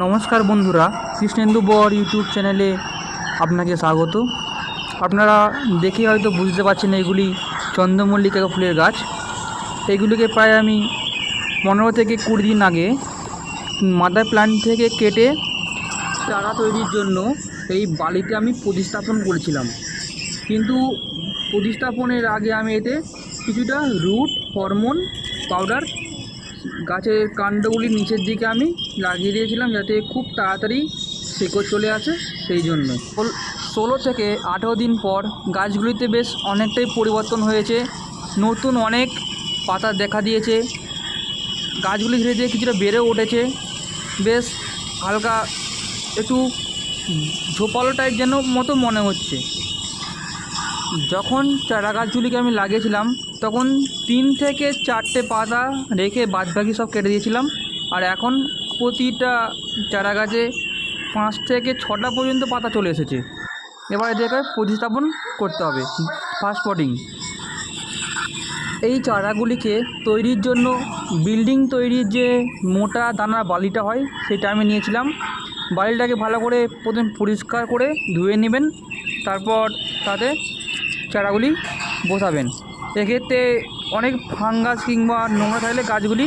নমস্কার বন্ধুরা, কৃষ্ণেন্দু বর ইউটিউব চ্যানেলে আপনাকে স্বাগত। আপনারা দেখে হয়তো বুঝতে পারছেন এগুলি চন্দ্রমল্লিকা ফুলের গাছ। এগুলিকে প্রায় আমি পনেরো থেকে কুড়ি দিন আগে মাদার প্ল্যান্ট থেকে কেটে চারা তৈরির জন্য এই বালিতে আমি প্রতিস্থাপন করেছিলাম। কিন্তু প্রতিস্থাপনের আগে আমি এতে কিছুটা রুট, হরমোন, পাউডার গাছের কাণ্ডগুলি নিচের দিকে আমি লাগিয়ে দিয়েছিলাম যাতে খুব তাড়াতাড়ি শেকড় চলে আসে সেই জন্য। ষোল- থেকে আঠেরো দিন পর গাছগুলিতে বেশ অনেকটাই পরিবর্তন হয়েছে। নতুন অনেক পাতা দেখা দিয়েছে। গাছগুলি ধীরে ধীরে কিছুটা বেড়ে উঠেছে। বেশ হালকা একটু ঝোপালো টাইপ যেন মতো মনে হচ্ছে। যখন চারা গাছগুলিকে আমি লাগিয়েছিলাম, তখন তিন থেকে চারটে পাতা রেখে বাদবাকি সব কেটে দিয়েছিলাম। আর এখন প্রতিটা চারা গাছে পাঁচ থেকে ছটা পর্যন্ত পাতা চলে এসেছে। এবার এদেরকে প্রতিস্থাপন করতে হবে, ফার্স্ট পটিং। এই চারাগুলিকে তৈরির জন্য, বিল্ডিং তৈরির যে মোটা দানা বালিটা হয়, সেটা আমি নিয়েছিলাম। বালিটাকে ভালো করে প্রথম পরিষ্কার করে ধুয়ে নেবেন, তারপর তাতে চারাগুলি বসাবেন। এক্ষেত্রে অনেক ফাঙ্গাস কিংবা নোংরা থাকলে গাছগুলি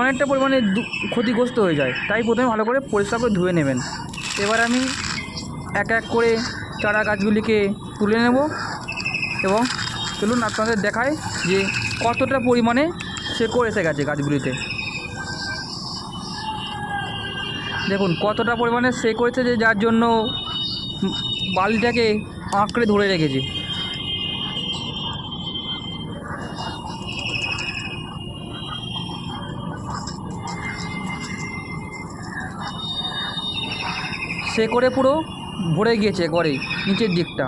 অনেকটা পরিমাণে ক্ষতিগ্রস্ত হয়ে যায়। তাই প্রথমে ভালো করে পরিষ্কার করে ধুয়ে নেবেন। এবার আমি এক এক করে চারা গাছগুলিকে তুলে নেব এবং চলুন আপনাদের দেখায় যে কতটা পরিমাণে শেকড় এসে গেছে গাছগুলিতে। দেখুন, কতটা পরিমাণে শেকড় এসেছে যার জন্য বালিটাকে আঁকড়ে ধরে রেখেছে। সে করে পুরো ভরে গিয়েছে গড়ে নিচের দিকটা।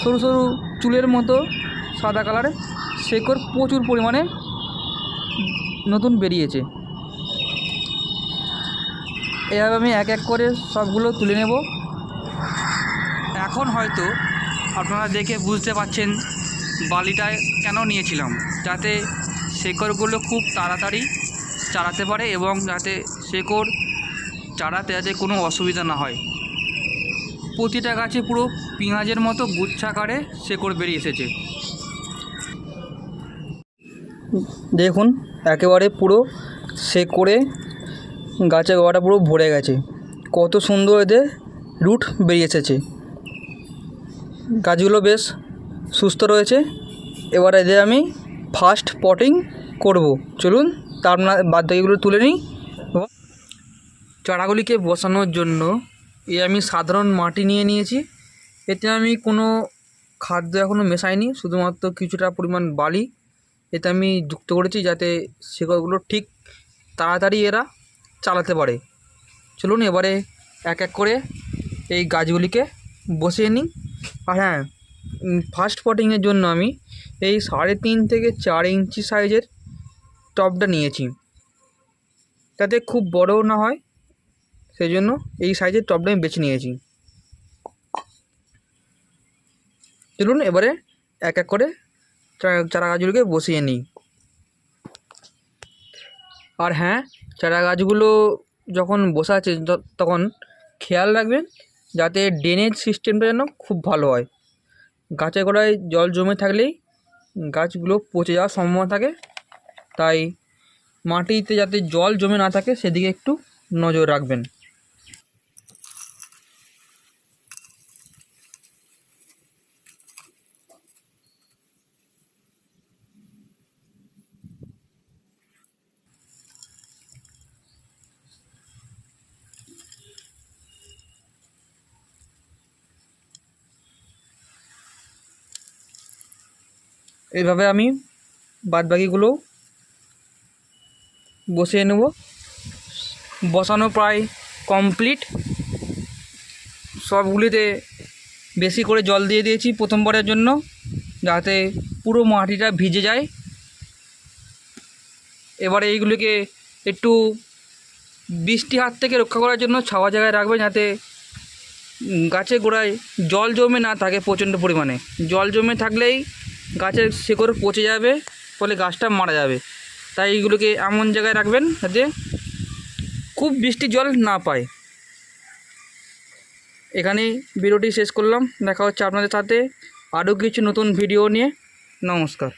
সরু সরু চুলের মতো সাদা কালারে শেকড় প্রচুর পরিমাণে নতুন বেরিয়েছে। এভাবে আমি এক এক করে সবগুলো তুলে নেব। এখন হয়তো আপনারা দেখে বুঝতে পাচ্ছেন বালিটায় কেন নিয়েছিলাম, যাতে শেকড়গুলো খুব তাড়াতাড়ি চালাতে পারে এবং যাতে শেকড় চারাতে যাতে কোনো অসুবিধা না হয়। প্রতিটা গাছে পুরো পেঁয়াজের মতো গুচ্ছাকারে শেকড় বেরিয়ে এসেছে। দেখুন, একেবারে পুরো শেকড়ে গাছের গোড়াটা পুরো ভরে গেছে। কত সুন্দর এদের রুট বেরিয়ে এসেছে। গাছগুলো বেশ সুস্থ রয়েছে। এবার এদের আমি ফার্স্ট পটিং করব। চলুন, তার বাদ বাকিগুলো তুলে নিই। চারাগুলিকে বসানোর জন্য এ আমি সাধারণ মাটি নিয়ে নিয়েছি। এতে আমি কোনো খাদ্য এখনও মেশাইনি, শুধুমাত্র কিছুটা পরিমাণ বালি। এতে আমি যুক্ত করেছি যাতে শেকড়গুলো ঠিক তাড়াতাড়ি এরা চালাতে পারে। চলুন এবারে এক এক করে এই গাছগুলিকে বসিয়ে নিই। আর হ্যাঁ ফার্স্ট পটিংয়ের জন্য আমি এই সাড়ে তিন থেকে চার ইঞ্চি সাইজের টবটা নিয়েছি। যাতে খুব বড়ও না হয়। সেই জন্য এই সাইজের টবটা আমি বেছে নিয়েছি। চলুন এবারে এক এক করে চারা- গাছগুলোকে বসিয়ে নিই। আর হ্যাঁ চারা গাছগুলো যখন বসাচ্ছে তখন খেয়াল রাখবেন যাতে ড্রেনেজ সিস্টেমটা যেন খুব ভালো হয়। গাছের গোড়ায় জল জমে থাকলেই গাছগুলো পচে যাওয়ার সম্ভাবনা থাকে। তাই মাটিতে যাতে জল জমে না থাকে, সেদিকে একটু নজর রাখবেন। এইভাবে আমি বাদবাকিগুলো বসিয়ে নেব। বসানো প্রায় কমপ্লিট সবগুলিতে বেশি করে জল দিয়ে দিয়েছি প্রথমবারের জন্য, যাতে পুরো মাটিটা ভিজে যায়। এবারে এইগুলিকে একটু বৃষ্টি হাত থেকে রক্ষা করার জন্য ছাওয়া জায়গায় রাখবে, যাতে গাছের গোড়ায় জল জমে না থাকে প্রচণ্ড পরিমাণে। জল জমে থাকলেই গাছের শেকড় পচে যাবে, ফলে গাছটা মারা যাবে। তাই এইগুলোকে এমন জায়গায় রাখবেন যাতে খুব বৃষ্টি জল না পায়। এখানেই ভিডিওটি শেষ করলাম। দেখা হচ্ছে আপনাদের সাথে আরও কিছু নতুন ভিডিও নিয়ে। নমস্কার।